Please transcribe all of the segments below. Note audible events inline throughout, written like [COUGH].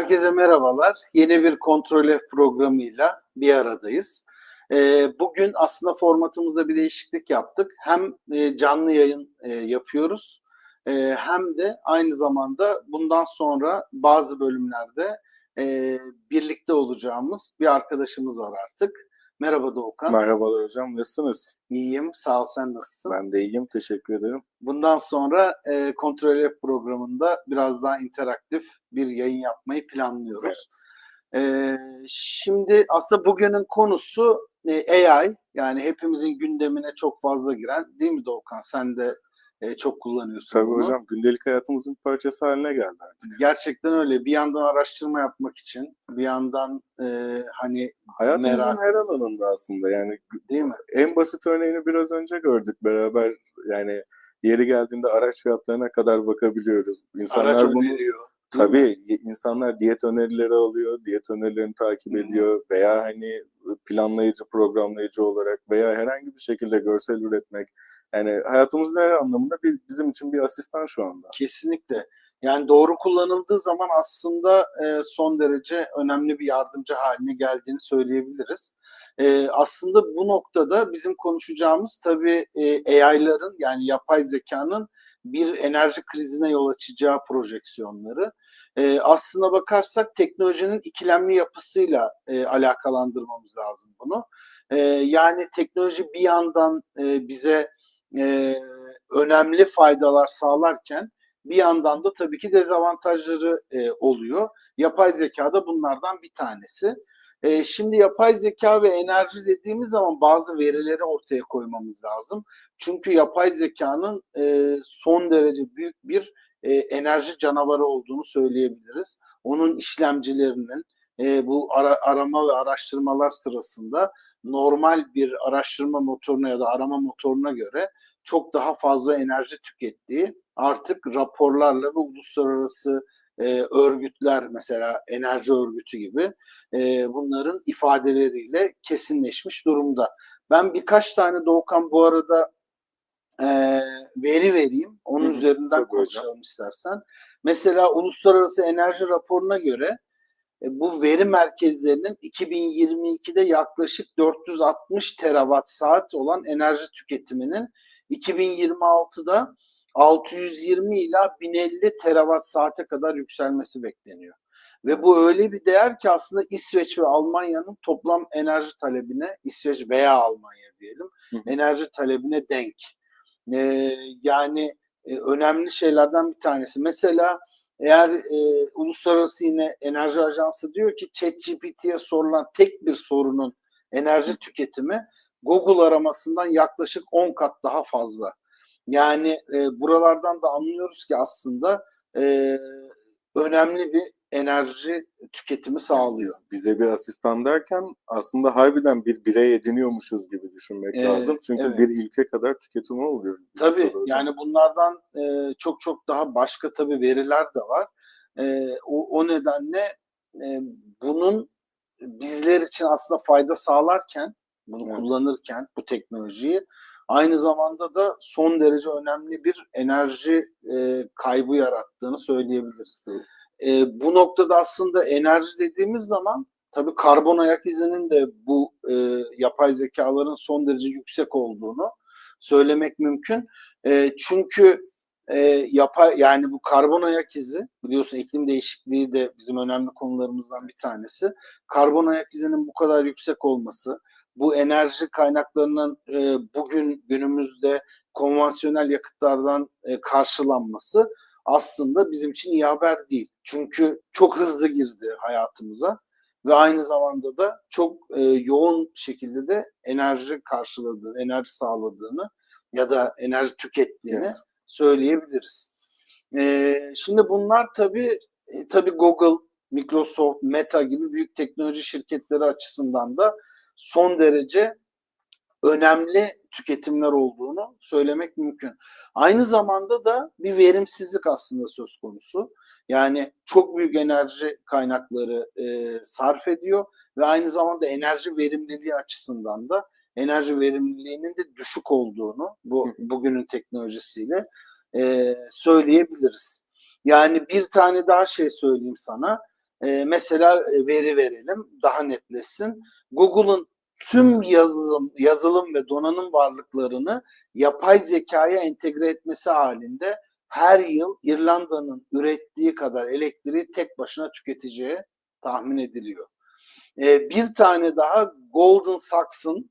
Herkese merhabalar. Yeni bir Kontrol F programıyla bir aradayız. Ee, bugün aslında formatımızda bir değişiklik yaptık. Hem e, canlı yayın e, yapıyoruz e, hem de aynı zamanda bundan sonra bazı bölümlerde birlikte olacağımız bir arkadaşımız var artık. Merhaba Doğukan. Merhabalar hocam, nasılsınız? İyiyim. Sağ ol. Sen nasılsın? Ben de iyiyim, teşekkür ederim. Bundan sonra e, Kontrol programında biraz daha interaktif bir yayın yapmayı planlıyoruz. E, şimdi aslında bugünün konusu e, AI. Yani hepimizin gündemine çok fazla giren değil mi Doğukan? Sen de e, çok kullanıyorsun Tabii bunu. hocam, gündelik hayatımızın bir parçası haline geldi artık. Gerçekten öyle. Bir yandan araştırma yapmak için, bir yandan e, hani Hayatımızın Merak. her alanında aslında yani değil mi? en basit örneğini biraz önce gördük beraber yani yeri geldiğinde araç fiyatlarına kadar bakabiliyoruz. İnsanlar Araç bunu öneriyor. tabii insanlar diyet önerileri alıyor, diyet önerilerini takip ediyor veya hani planlayıcı, programlayıcı olarak veya herhangi bir şekilde görsel üretmek yani hayatımızın her anlamında bir, bizim için bir asistan şu anda. Kesinlikle. Yani doğru kullanıldığı zaman aslında e, son derece önemli bir yardımcı haline geldiğini söyleyebiliriz. E, aslında bu noktada bizim konuşacağımız tabii e, AI'ların yani yapay zekanın bir enerji krizine yol açacağı projeksiyonları. E, aslına bakarsak teknolojinin ikilemli yapısıyla e, alakalandırmamız lazım bunu. E, yani teknoloji bir yandan e, bize e, önemli faydalar sağlarken bir yandan da tabii ki dezavantajları e, oluyor. Yapay zeka da bunlardan bir tanesi. E, şimdi yapay zeka ve enerji dediğimiz zaman bazı verileri ortaya koymamız lazım. Çünkü yapay zekanın e, son derece büyük bir e, enerji canavarı olduğunu söyleyebiliriz. Onun işlemcilerinin e, bu ara- arama ve araştırmalar sırasında normal bir araştırma motoruna ya da arama motoruna göre çok daha fazla enerji tükettiği artık raporlarla ve uluslararası e, örgütler mesela enerji örgütü gibi e, bunların ifadeleriyle kesinleşmiş durumda. Ben birkaç tane Doğukan bu arada e, veri vereyim. Onun Hı üzerinden tabii hocam. konuşalım istersen. Mesela Uluslararası Enerji Raporu'na göre bu veri merkezlerinin 2022'de yaklaşık 460 terawatt saat olan enerji tüketiminin 2026'da 620 ila 1050 terawatt saate kadar yükselmesi bekleniyor. Ve bu öyle bir değer ki aslında İsveç ve Almanya'nın toplam enerji talebine, İsveç veya Almanya diyelim, Hı hı. enerji talebine denk. Ee, yani e, önemli şeylerden bir tanesi. Mesela eğer e, uluslararası yine enerji ajansı diyor ki ChatGPT'ye sorulan tek bir sorunun enerji tüketimi Google aramasından yaklaşık 10 kat daha fazla. Yani e, buralardan da anlıyoruz ki aslında e, önemli bir enerji tüketimi sağlıyor. Biz- bize bir asistan derken aslında harbiden bir birey ediniyormuşuz gibi düşünmek Ee, lazım. Çünkü evet. bir ilke kadar tüketimi oluyor. Tabii yani bunlardan e, çok çok daha başka tabii veriler de var. E, o, o nedenle e, bunun bizler için aslında fayda sağlarken, bunu Evet. kullanırken bu teknolojiyi aynı zamanda da son derece önemli bir enerji e, kaybı yarattığını söyleyebiliriz. E, bu noktada aslında enerji dediğimiz zaman tabii karbon ayak izinin de bu e, yapay zekaların son derece yüksek olduğunu söylemek mümkün. E, çünkü e, yapay yani bu karbon ayak izi biliyorsun iklim değişikliği de bizim önemli konularımızdan bir tanesi. Karbon ayak izinin bu kadar yüksek olması, bu enerji kaynaklarının e, bugün günümüzde konvansiyonel yakıtlardan e, karşılanması aslında bizim için iyi haber değil. Çünkü çok hızlı girdi hayatımıza ve aynı zamanda da çok e, yoğun şekilde de enerji karşıladığını, enerji sağladığını ya da enerji tükettiğini Evet. söyleyebiliriz. E, şimdi bunlar tabii e, tabii Google, Microsoft, Meta gibi büyük teknoloji şirketleri açısından da son derece önemli tüketimler olduğunu söylemek mümkün. Aynı zamanda da bir verimsizlik aslında söz konusu. Yani çok büyük enerji kaynakları e, sarf ediyor ve aynı zamanda enerji verimliliği açısından da enerji verimliliğinin de düşük olduğunu bu bugünün teknolojisiyle e, söyleyebiliriz. Yani bir tane daha şey söyleyeyim sana. E, mesela e, veri verelim daha netleşsin. Google'ın tüm yazılım, yazılım ve donanım varlıklarını yapay zekaya entegre etmesi halinde her yıl İrlanda'nın ürettiği kadar elektriği tek başına tüketeceği tahmin ediliyor. E, bir tane daha Golden Saks'ın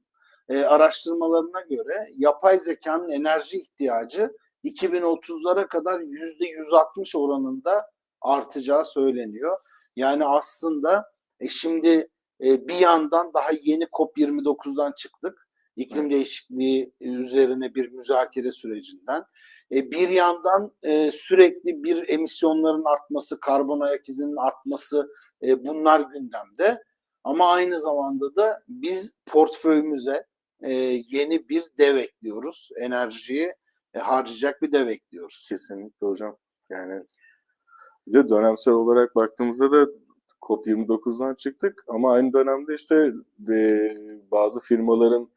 e, araştırmalarına göre yapay zekanın enerji ihtiyacı 2030'lara kadar %160 oranında artacağı söyleniyor. Yani aslında e, şimdi e, bir yandan daha yeni COP29'dan çıktık. İklim Evet. değişikliği üzerine bir müzakere sürecinden. E, bir yandan e, sürekli bir emisyonların artması, karbon ayak izinin artması e, bunlar gündemde. Ama aynı zamanda da biz portföyümüze e, yeni bir dev ekliyoruz. Enerjiyi e, harcayacak bir dev ekliyoruz. Kesinlikle hocam. Yani bir de dönemsel olarak baktığımızda da COP29'dan çıktık ama aynı dönemde işte e, bazı firmaların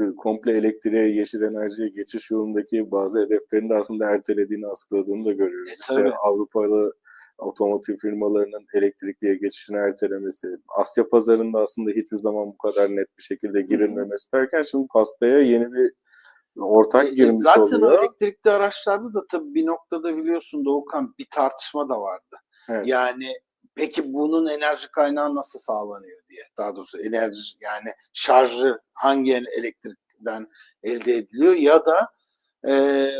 e, komple elektriğe, yeşil enerjiye geçiş yolundaki bazı hedeflerini de aslında ertelediğini, açıkladığını da görüyoruz. E, işte tabii. Avrupalı otomotiv firmalarının elektrikliye geçişini ertelemesi, Asya pazarında aslında hiçbir zaman bu kadar net bir şekilde girilmemesi derken şimdi pastaya yeni bir ortak E, girmiş Zaten oluyor. elektrikli araçlarda da tabii bir noktada biliyorsun Doğukan bir tartışma da vardı. Evet. Yani peki bunun enerji kaynağı nasıl sağlanıyor diye. Daha doğrusu enerji yani şarjı hangi el- elektrikten elde ediliyor ya da e,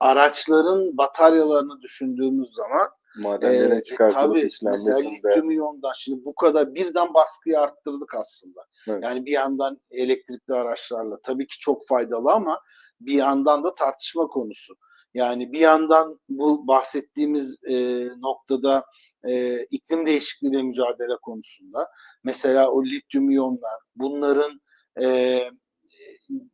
araçların bataryalarını düşündüğümüz zaman Madenlerin e, çıkartılıp mesela işlenmesinde. lityum iyondan şimdi bu kadar birden baskıyı arttırdık aslında. Evet. Yani bir yandan elektrikli araçlarla tabii ki çok faydalı ama bir yandan da tartışma konusu. Yani bir yandan bu bahsettiğimiz e, noktada e, iklim değişikliğiyle mücadele konusunda mesela o lityum iyonlar bunların e,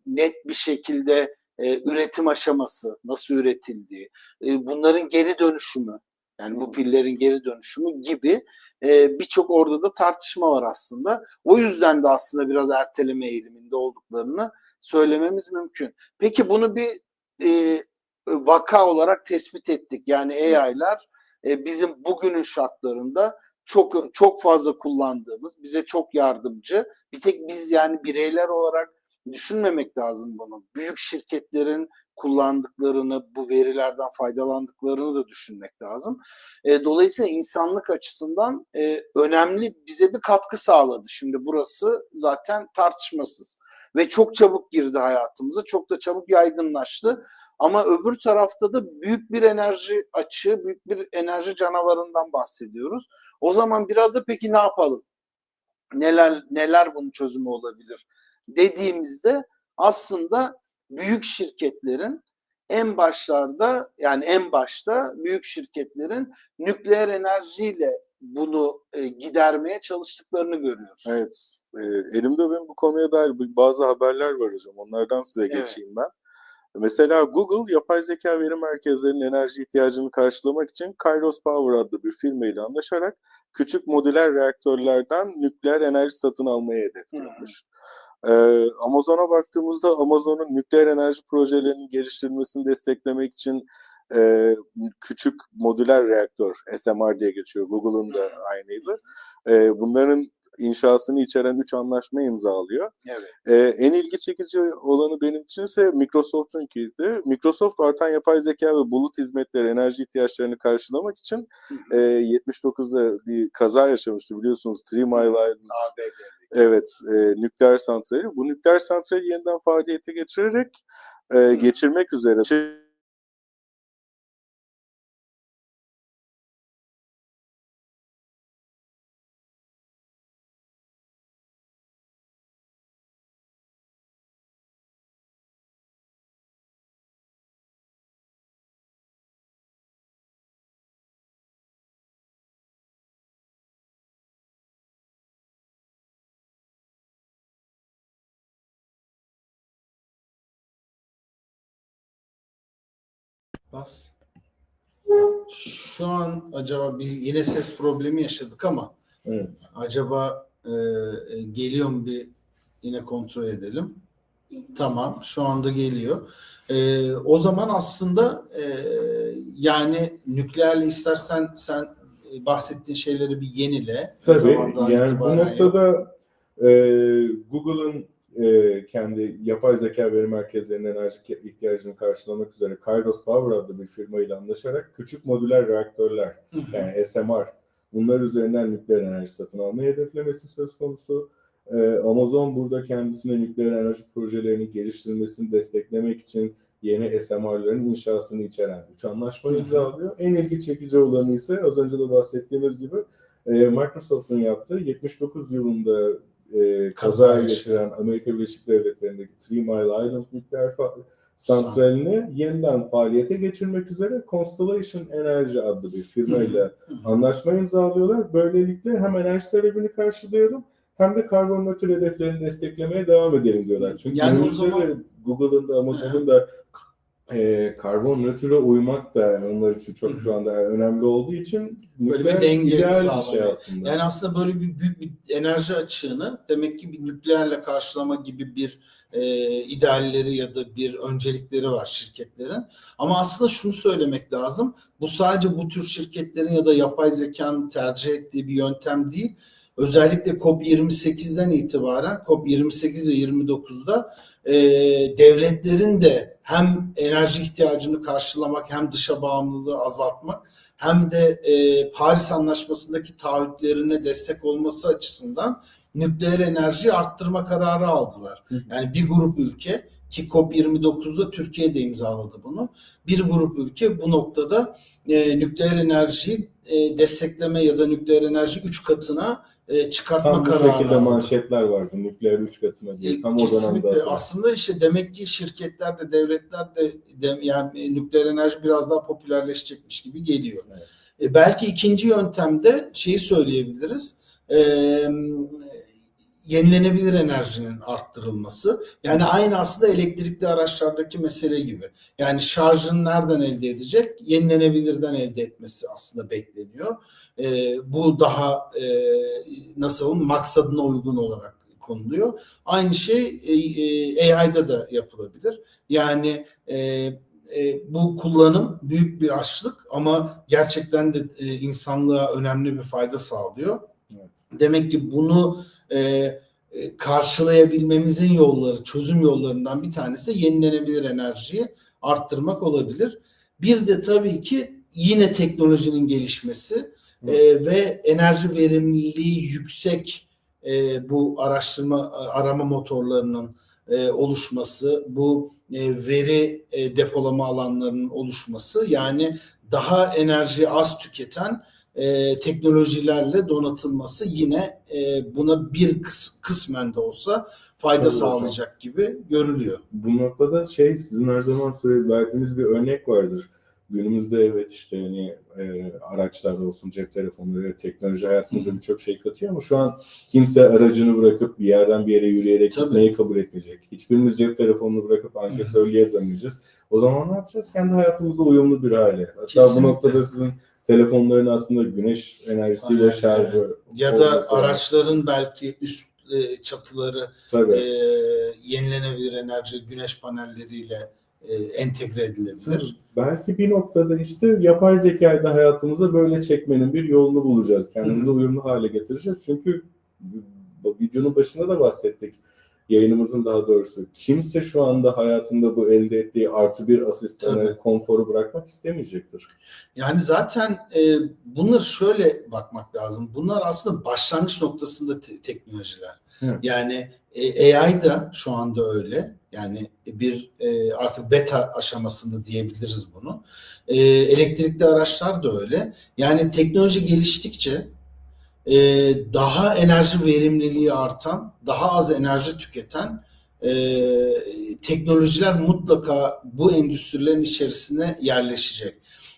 net bir şekilde e, üretim aşaması nasıl üretildiği, e, bunların geri dönüşümü yani bu pillerin geri dönüşümü gibi e, birçok orada da tartışma var aslında. O yüzden de aslında biraz erteleme eğiliminde olduklarını söylememiz mümkün. Peki bunu bir e, vaka olarak tespit ettik. Yani AI'lar e, bizim bugünün şartlarında çok çok fazla kullandığımız, bize çok yardımcı. Bir tek biz yani bireyler olarak düşünmemek lazım bunu. Büyük şirketlerin kullandıklarını, bu verilerden faydalandıklarını da düşünmek lazım. E, dolayısıyla insanlık açısından e, önemli bize bir katkı sağladı. Şimdi burası zaten tartışmasız ve çok çabuk girdi hayatımıza, çok da çabuk yaygınlaştı. Ama öbür tarafta da büyük bir enerji açığı, büyük bir enerji canavarından bahsediyoruz. O zaman biraz da peki ne yapalım? Neler neler bunun çözümü olabilir? Dediğimizde aslında büyük şirketlerin en başlarda yani en başta büyük şirketlerin nükleer enerjiyle bunu e, gidermeye çalıştıklarını görüyoruz. Evet. E, elimde benim bu konuya dair bazı haberler var hocam. Onlardan size Evet. geçeyim ben. Mesela Google yapay zeka veri merkezlerinin enerji ihtiyacını karşılamak için Kairos Power adlı bir firma ile anlaşarak küçük modüler reaktörlerden nükleer enerji satın almayı hedefliyormuş. Ee, Amazon'a baktığımızda Amazon'un nükleer enerji projelerinin geliştirilmesini desteklemek için e, küçük modüler reaktör SMR diye geçiyor. Google'ın da aynıydı. E, bunların inşasını içeren 3 anlaşma imzalıyor. Evet. Ee, en ilgi çekici olanı benim içinse Microsoft'unkiydi. Microsoft artan yapay zeka ve bulut hizmetleri enerji ihtiyaçlarını karşılamak için Hı hı. e, 79'da bir kaza yaşamıştı biliyorsunuz. Three Mile Island. Evet, e, nükleer santrali. Bu nükleer santrali yeniden faaliyete geçirerek e, geçirmek üzere. Bas. Şu an acaba biz yine ses problemi yaşadık ama Evet. acaba e, e, geliyor mu bir yine kontrol edelim. Tamam şu anda geliyor. E, o zaman aslında e, yani nükleerle istersen sen e, bahsettiğin şeyleri bir yenile. Tabii yani bu itibaren yok? noktada e, Google'ın e, kendi yapay zeka veri merkezlerinin enerji ke- ihtiyacını karşılamak üzere Kairos Power adlı bir firma ile anlaşarak küçük modüler reaktörler yani SMR bunlar üzerinden nükleer enerji satın almayı hedeflemesi söz konusu. E, Amazon burada kendisine nükleer enerji projelerini geliştirmesini desteklemek için yeni SMR'ların inşasını içeren üç anlaşma Hı hı. imzalıyor. En ilgi çekici olanı ise az önce de bahsettiğimiz gibi e, Microsoft'un yaptığı 79 yılında e, Kaza geçiren Amerika Birleşik Devletleri'ndeki Three Mile Island nükleer santralini yeniden faaliyete geçirmek üzere Constellation Energy adlı bir firmayla [LAUGHS] anlaşma imzalıyorlar. Böylelikle hem enerji talebini karşılayalım hem de karbon nötr hedeflerini desteklemeye devam edelim diyorlar. Çünkü Yani o zaman- Google'ın da Amazon'un da e, karbon nötre uymak da yani onlar için çok şu anda önemli olduğu için Böyle bir denge şey sağlamaya. aslında. Yani aslında böyle bir büyük bir enerji açığını demek ki bir nükleerle karşılama gibi bir e, idealleri ya da bir öncelikleri var şirketlerin. Ama aslında şunu söylemek lazım. Bu sadece bu tür şirketlerin ya da yapay zekanın tercih ettiği bir yöntem değil. Özellikle COP28'den itibaren COP28 ve 29'da e, devletlerin de hem enerji ihtiyacını karşılamak hem dışa bağımlılığı azaltmak hem de e, Paris Anlaşması'ndaki taahhütlerine destek olması açısından nükleer enerjiyi arttırma kararı aldılar. Yani bir grup ülke ki COP29'da Türkiye de imzaladı bunu. Bir grup ülke bu noktada e, nükleer enerjiyi e, destekleme ya da nükleer enerji 3 katına e, çıkartma Tam bu kararı şekilde aldı. manşetler vardı. Nükleer üç katına diye. Tam o dönemde. Kesinlikle. hatırlıyorum. Aslında işte demek ki şirketler de devletler de, de- yani nükleer enerji biraz daha popülerleşecekmiş gibi geliyor. Evet. E, belki ikinci yöntemde şeyi söyleyebiliriz. E, yenilenebilir enerjinin arttırılması. Yani aynı aslında elektrikli araçlardaki mesele gibi. Yani şarjını nereden elde edecek? Yenilenebilirden elde etmesi aslında bekleniyor. E, bu daha e, nasıl maksadına uygun olarak konuluyor. Aynı şey e, e, AI'da da yapılabilir. Yani e, e, bu kullanım büyük bir açlık ama gerçekten de e, insanlığa önemli bir fayda sağlıyor. Evet. Demek ki bunu e, e, karşılayabilmemizin yolları, çözüm yollarından bir tanesi de yenilenebilir enerjiyi arttırmak olabilir. Bir de tabii ki yine teknolojinin gelişmesi e, ve enerji verimliliği yüksek e, bu araştırma arama motorlarının e, oluşması, bu e, veri e, depolama alanlarının oluşması yani daha enerji az tüketen e, teknolojilerle donatılması yine e, buna bir kıs- kısmen de olsa fayda Tabii hocam. sağlayacak gibi görülüyor. Bu noktada şey sizin her zaman söyle verdiğiniz bir örnek vardır. Günümüzde evet işte hani e, araçlar olsun, cep telefonları, evet, teknoloji hayatımıza birçok şey katıyor ama şu an kimse aracını bırakıp bir yerden bir yere yürüyerek Tabii. gitmeyi kabul etmeyecek. Hiçbirimiz cep telefonunu bırakıp ankesörlüğe dönmeyeceğiz. O zaman ne yapacağız? Kendi hayatımıza uyumlu bir hale. Hatta Kesinlikle. bu noktada sizin telefonların aslında güneş enerjisiyle Aynen, şarjı Ya da araçların belki üst e, çatıları Tabii. e, yenilenebilir enerji güneş panelleriyle e, entegre edilebilir. Belki bir noktada işte yapay zekayı da hayatımıza böyle çekmenin bir yolunu bulacağız. Kendimize uyumlu hale getireceğiz. Çünkü videonun başında da bahsettik. Yayınımızın daha doğrusu. Kimse şu anda hayatında bu elde ettiği artı bir asistanı, Tabii. konforu bırakmak istemeyecektir. Yani zaten e, bunları şöyle bakmak lazım. Bunlar aslında başlangıç noktasında te- teknolojiler. Evet. Yani e, AI da şu anda öyle. Yani bir e, artık beta aşamasında diyebiliriz bunu. E, elektrikli araçlar da öyle. Yani teknoloji geliştikçe e, daha enerji verimliliği artan, daha az enerji tüketen e, teknolojiler mutlaka bu endüstrilerin içerisine yerleşecek.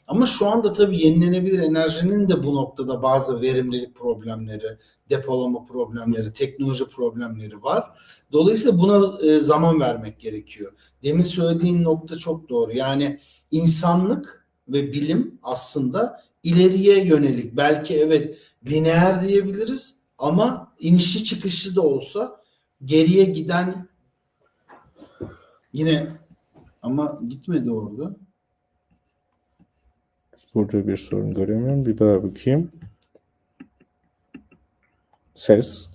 Ama şu anda tabii yenilenebilir enerjinin de bu noktada bazı verimlilik problemleri, depolama problemleri, teknoloji problemleri var. Dolayısıyla buna e, zaman vermek gerekiyor. Demin söylediğin nokta çok doğru. Yani insanlık ve bilim aslında ileriye yönelik. Belki evet lineer diyebiliriz ama inişli çıkışlı da olsa geriye giden yine ama gitmedi orada. Burada bir sorun göremiyorum. Bir daha bakayım. Ses.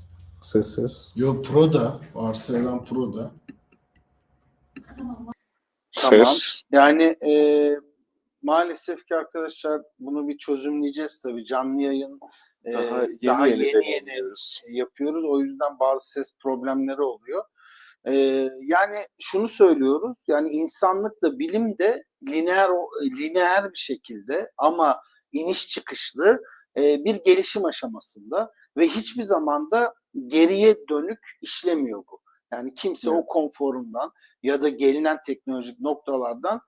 Ses ses. Yo Pro'da. Varsayılan Pro'da. Tamam. Ses. Yani e, maalesef ki arkadaşlar bunu bir çözümleyeceğiz tabii. Canlı yayın e, Daha yeni daha yeni yeni yeni yapıyoruz. O yüzden bazı ses problemleri oluyor. Ee, yani şunu söylüyoruz. Yani insanlık da bilim de lineer o- lineer bir şekilde ama iniş çıkışlı e, bir gelişim aşamasında ve hiçbir zaman da geriye dönük işlemiyor bu. Yani kimse o Evet. konforundan ya da gelinen teknolojik noktalardan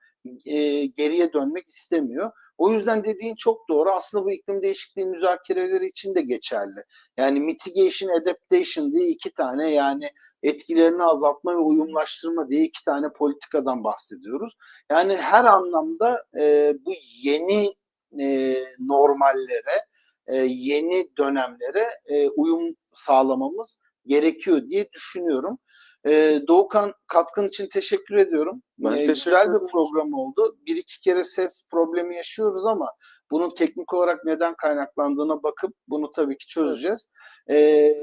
e, geriye dönmek istemiyor. O yüzden dediğin çok doğru. Aslında bu iklim değişikliği müzakereleri için de geçerli. Yani mitigation, adaptation diye iki tane yani etkilerini azaltma ve uyumlaştırma diye iki tane politikadan bahsediyoruz. Yani her anlamda e, bu yeni e, normallere, e, yeni dönemlere e, uyum sağlamamız gerekiyor diye düşünüyorum. E, Doğukan katkın için teşekkür ediyorum. Ben E, teşekkür güzel bir program oldu. Bir iki kere ses problemi yaşıyoruz ama bunun teknik olarak neden kaynaklandığına bakıp bunu tabii ki çözeceğiz. Ee,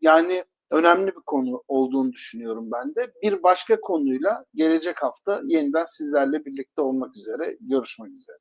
yani önemli bir konu olduğunu düşünüyorum ben de. Bir başka konuyla gelecek hafta yeniden sizlerle birlikte olmak üzere. Görüşmek üzere.